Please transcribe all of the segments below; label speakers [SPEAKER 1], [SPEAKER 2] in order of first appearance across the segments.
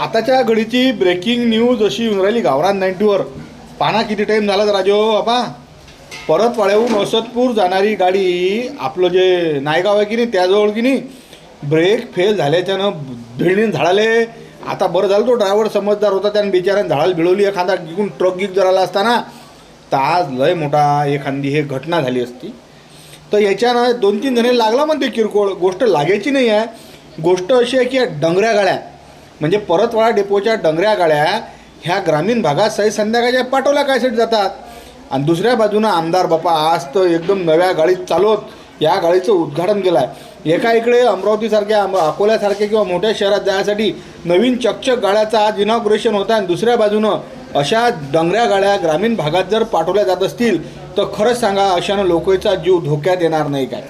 [SPEAKER 1] आताच्या घडीची breaking news अशी येऊन राहिली गावरान नाईन्टीवर. पाना किती टाईम झाला राजो बाबा परत वाड्याहून वसतपूर जाणारी गाडी आपलं जे नायगाव आहे की नाही त्याजवळ की नाही ब्रेक फेल झाल्याच्यानं भिडणीन झाडाले. आता बरं झालं तो ड्रायव्हर समजदार होता त्यानं बिचाऱ्यानं झाडाला भिळवली एखादा गिकून ट्रक गिक जराला असताना तर आज लय मोठा एखादी हे घटना झाली असती. तर याच्यानं दोन तीन जणे लागला म्हणते किरकोळ. गोष्ट लागायची नाही आहे. गोष्ट अशी आहे की या डंगऱ्या गाड्या म्हणजे परतवाडा डेपोच्या डंगऱ्या गाड्या ह्या ग्रामीण भागात सही संध्याकाळच्या पाठवल्या कायसाठी जातात? आणि दुसऱ्या बाजूनं आमदार बापा आज तर एकदम नव्या गाडीत चालवत या गाडीचं उद्घाटन केलं आहे एका इकडे अमरावतीसारख्या अकोल्यासारख्या किंवा मोठ्या शहरात जाण्यासाठी नवीन चकचक गाड्याचं आज इनॉग्रेशन होतं आणि दुसऱ्या बाजूनं अशा डंगऱ्या गाड्या ग्रामीण भागात जर पाठवल्या जात असतील तर खरंच सांगा अशानं लोकांचा जीव धोक्यात येणार नाही काय?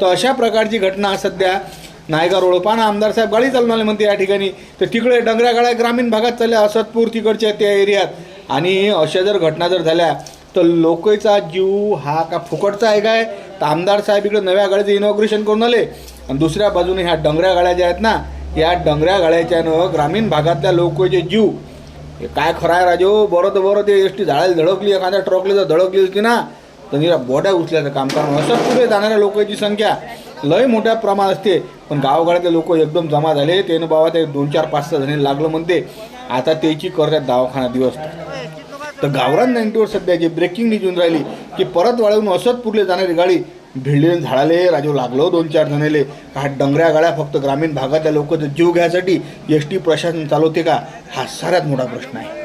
[SPEAKER 1] तर अशा प्रकारची घटना सध्या नायगाव रोड पाना आमदार साहेब गाडी चालून म्हणते या ठिकाणी. तर तिकडे डंगऱ्या गाड्या ग्रामीण भागात चालल्या असतपूर तिकडच्या त्या एरियात. आणि अशा जर घटना जर झाल्या तर लोकचा जीव हा का फुकटचा आहे काय? तर आमदार साहेब इकडे नव्या गाडीचं इनॉग्रेशन करून आले. आणि दुसऱ्या बाजूने ह्या डंगऱ्या गाड्या ज्या आहेत ना या डंगऱ्या गाड्याच्यानं ग्रामीण भागातल्या लोकचे जीव. हे काय खरं आहे राजो? बरं तर बरं ते एस टी झाडायला धडकली एखाद्या ट्रकला जर धडकली होती ना तर निरा बोड्या उचल्याचं काम कारण असं पुढे जाणाऱ्या लोकांची संख्या. लय मोठ्या प्रमाणात असते. पण गावगाड्यातले लोक एकदम जमा झाले. त्यानं बाबा ते दोन चार पाच सहा जणी लागलं म्हणते. आता त्याची करतात दवाखाना दिवस. तर गावरान नाईन्टीवर सध्या जी ब्रेकिंग न्यूज येऊन राहिली की परत वाळवून असत पुरले जाणारी गाडी भिडलेलं झाडाले राजू लागलो दोन चार जणाले. हा डंगऱ्या गाड्या फक्त ग्रामीण भागातल्या लोकांचा जीव घ्यायसाठी एस टी प्रशासन चालवते का? हा सगळ्यात मोठा प्रश्न आहे.